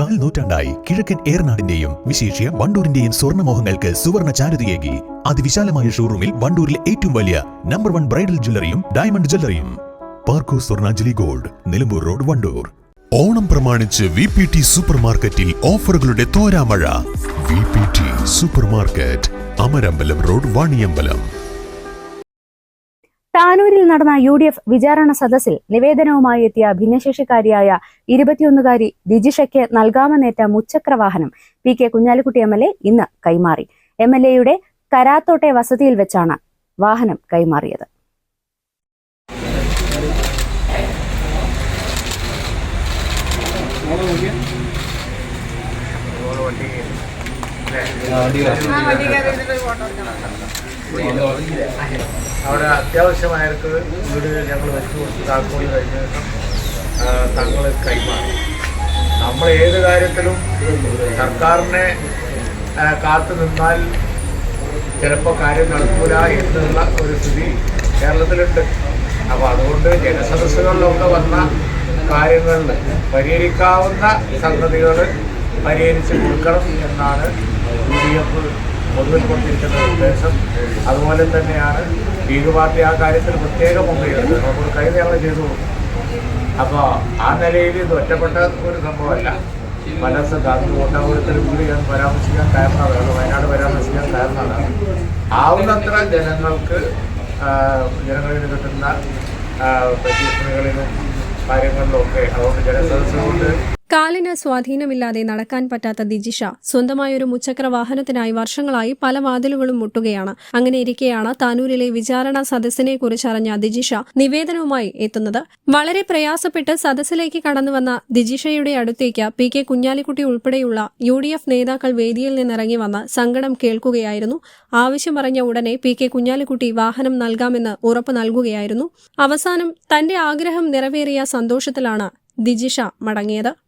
കാൽ നൂറ്റാണ്ടായി കിഴക്കൻ ഏറനാടിന്റെയും വിശേഷ്യ വണ്ടൂരിന്റെയും സ്വർണമോഹങ്ങൾക്ക് സുവർണ ചാരുതയേകി. അതിവിശാലമായ ഷോറൂമിൽ വണ്ടൂരിലെ ഏറ്റവും വലിയ നമ്പർ വൺ ബ്രൈഡൽ ജ്വല്ലറിയും ഡയമണ്ട് ജ്വല്ലറിയും പാർക്കോ സ്വർണാഞ്ജലി ഗോൾഡ് നിലമ്പൂർ റോഡ് വണ്ടൂർ. ഓണം പ്രമാണിച്ച് വി പി ടി സൂപ്പർ മാർക്കറ്റിൽ ഓഫറുകളുടെ തോരാമഴ. V P T super market Amarambalam road Vaniyambalam. താനൂരിൽ നടന്ന യു ഡി എഫ് വിചാരണ സദസ്സിൽ നിവേദനവുമായി എത്തിയ ഭിന്നശേഷിക്കാരിയായ ഇരുപത്തിയൊന്നുകാരി ദിജിഷയ്ക്ക് നൽകാമെന്നേറ്റ മുച്ചക്രവാഹനം P K Kunhalikutty M L A ഇന്ന് കൈമാറി. എം എൽ എയുടെ കരാത്തോട്ടെ വസതിയിൽ വെച്ചാണ് വാഹനം കൈമാറിയത്. അവിടെ അത്യാവശ്യമായവർക്ക് വീട് ഞങ്ങൾ വെച്ചു കൊടുത്ത് താക്കോൽ കഴിഞ്ഞ തങ്ങൾ കൈമാറി. നമ്മൾ ഏത് കാര്യത്തിലും സർക്കാരിനെ കാത്തു നിന്നാൽ ചിലപ്പോൾ കാര്യം നടക്കൂല എന്നുള്ള ഒരു സ്ഥിതി കേരളത്തിലുണ്ട്. അപ്പോൾ അതുകൊണ്ട് ജനസദസ്സുകളിലൊക്കെ വന്ന കാര്യങ്ങളിൽ പരിഹരിക്കാവുന്ന സംഗതികൾ പരിഹരിച്ച് കൊടുക്കണം എന്നാണ് യു ഡി എഫ് പൊതുവിൽ കൊണ്ടിരിക്കുന്ന നിർദ്ദേശം അതുപോലെ തന്നെയാണ് ലീഗ് പാർട്ടി ആ കാര്യത്തിൽ പ്രത്യേക മുൻകൈയെടുത്തത് നമുക്ക് കൈ ഞങ്ങൾ ചെയ്തു അപ്പോൾ ആ നിലയിൽ ഇത് ഒറ്റപ്പെട്ട ഒരു സംഭവമല്ല. പല സ്ഥലത്ത് കോട്ടാപുരത്തിൽ കൂടി ഞാൻ പരാമർശിക്കാൻ കാരണമാണ് അതാണ് വയനാട് പരാമർശിക്കാൻ കാരണമാണ് ആവുന്നത്ര ജനങ്ങൾക്ക് ജനങ്ങളിൽ നിന്ന് കിട്ടുന്ന പരീക്ഷണങ്ങളിലും കാര്യങ്ങളിലും ഒക്കെ അതുകൊണ്ട് ജനസദസ്സ് കൊണ്ട് കാലിന് സ്വാധീനമില്ലാതെ നടക്കാൻ പറ്റാത്ത ദിജിഷ സ്വന്തമായ ഒരു മുച്ചക്ര വാഹനത്തിനായി വർഷങ്ങളായി പല വാതിലുകളും മുട്ടുകയാണ്. അങ്ങനെ ഇരിക്കെയാണ് താനൂരിലെ വിചാരണ സദസ്സിനെ കുറിച്ചറിഞ്ഞ ദിജിഷ നിവേദനവുമായി എത്തുന്നത്. വളരെ പ്രയാസപ്പെട്ട് സദസ്സിലേക്ക് കടന്നുവന്ന ദിജിഷയുടെ അടുത്തേക്ക് പി കെ കുഞ്ഞാലിക്കുട്ടി ഉൾപ്പെടെയുള്ള യു ഡി എഫ് നേതാക്കൾ വേദിയിൽ നിന്നിറങ്ങി വന്ന് സങ്കടം കേൾക്കുകയായിരുന്നു. ആവശ്യം പറഞ്ഞ ഉടനെ പി കെ കുഞ്ഞാലിക്കുട്ടി വാഹനം നൽകാമെന്ന് ഉറപ്പ് നൽകുകയായിരുന്നു. അവസാനം തന്റെ ആഗ്രഹം നിറവേറിയ സന്തോഷത്തിലാണ് ദിജിഷ മടങ്ങിയത്.